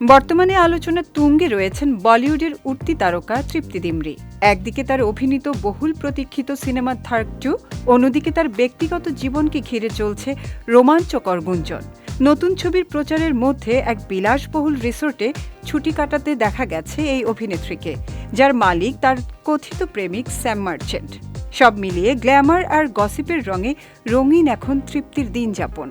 বর্তমানে আলোচনা তুঙ্গে রয়েছেন বলিউডের উঠতি তারকা তৃপ্তি দিমরি। একদিকে তার অভিনীত বহুল প্রতীক্ষিত সিনেমা থার্ক টু, অন্যদিকে তার ব্যক্তিগত জীবনকে ঘিরে চলছে রোমাঞ্চকর গুঞ্জন। নতুন ছবির প্রচারের মধ্যে এক বিলাসবহুল রিসোর্টে ছুটি কাটাতে দেখা গেছে এই অভিনেত্রীকে, যার মালিক তার কথিত প্রেমিক স্যাম মার্চেন্ট। সব মিলিয়ে গ্ল্যামার আর গসিপের রঙে রঙিন এখন তৃপ্তির দিন যাপন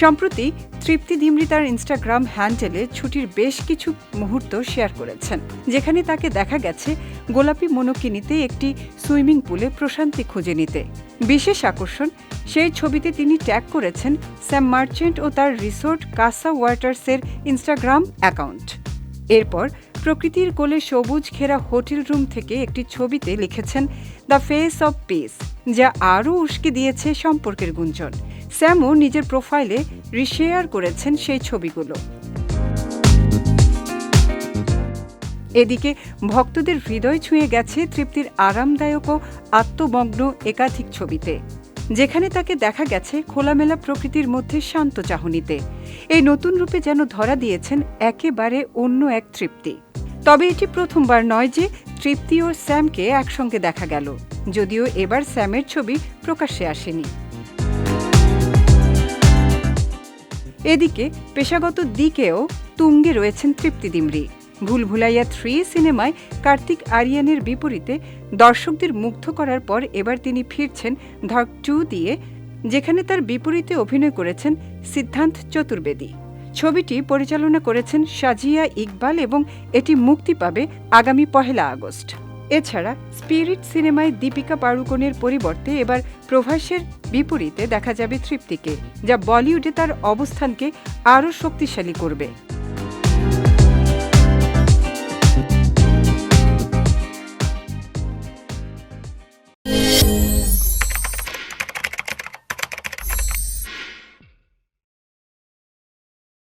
সম্প্রতি তৃপ্তি দিমরি তার ইনস্টাগ্রাম হ্যান্ডেলে ছুটির বেশ কিছু মুহূর্ত শেয়ার করেছেন, যেখানে তাকে দেখা গেছে গোলাপি মনোকিনিতে একটি সুইমিং পুলে প্রশান্তি খুঁজে নিতে। বিশেষ আকর্ষণ, সেই ছবিতে তিনি ট্যাগ করেছেন স্যাম মার্চেন্ট ও তার রিসোর্ট কাসা ওয়াটার্সের ইনস্টাগ্রাম অ্যাকাউন্ট এরপর প্রকৃতির কোলে সবুজ ঘেরা হোটেল রুম থেকে একটি ছবিতে লিখেছেন দ্য ফেস অব পিস যা আরও উস্কে দিয়েছে সম্পর্কের গুঞ্জন। স্যামও নিজের প্রোফাইলে রিশেয়ার করেছেন সেই ছবিগুলো। এদিকে ভক্তদের হৃদয় ছুঁয়ে গেছে তৃপ্তির আরামদায়ক ও আত্মমগ্ন একাধিক ছবিতে, যেখানে তাকে দেখা গেছে খোলামেলা প্রকৃতির মধ্যে শান্ত চাহনিতে। এই নতুন রূপে যেন ধরা দিয়েছেন একেবারে অন্য এক তৃপ্তি। তবে এটি প্রথমবার নয় যে তৃপ্তি ও স্যামকে একসঙ্গে দেখা গেল, যদিও এবার স্যামের ছবি প্রকাশ্যে আসেনি। এদিকে পেশাগত দিকেও তুঙ্গে রয়েছেন তৃপ্তি দিমরি। ভুলভুলাইয়া থ্রি সিনেমায় কার্তিক আরিয়ানের বিপরীতে দর্শকদের মুগ্ধ করার পর এবার তিনি ফিরছেন ধক টু দিয়ে, যেখানে তার বিপরীতে অভিনয় করেছেন সিদ্ধান্ত চতুর্বেদী। ছবিটি পরিচালনা করেছেন সাজিয়া ইকবাল এবং এটি মুক্তি পাবে আগামী পহেলা আগস্ট। এছাড়া স্পিরিট সিনেমায় দীপিকা পাড়ুকোনের পরিবর্তে এবার প্রভাসের বিপরীতে দেখা যাবে তৃপ্তিকে, যা বলিউডে তার অবস্থানকে আরও শক্তিশালী করবে।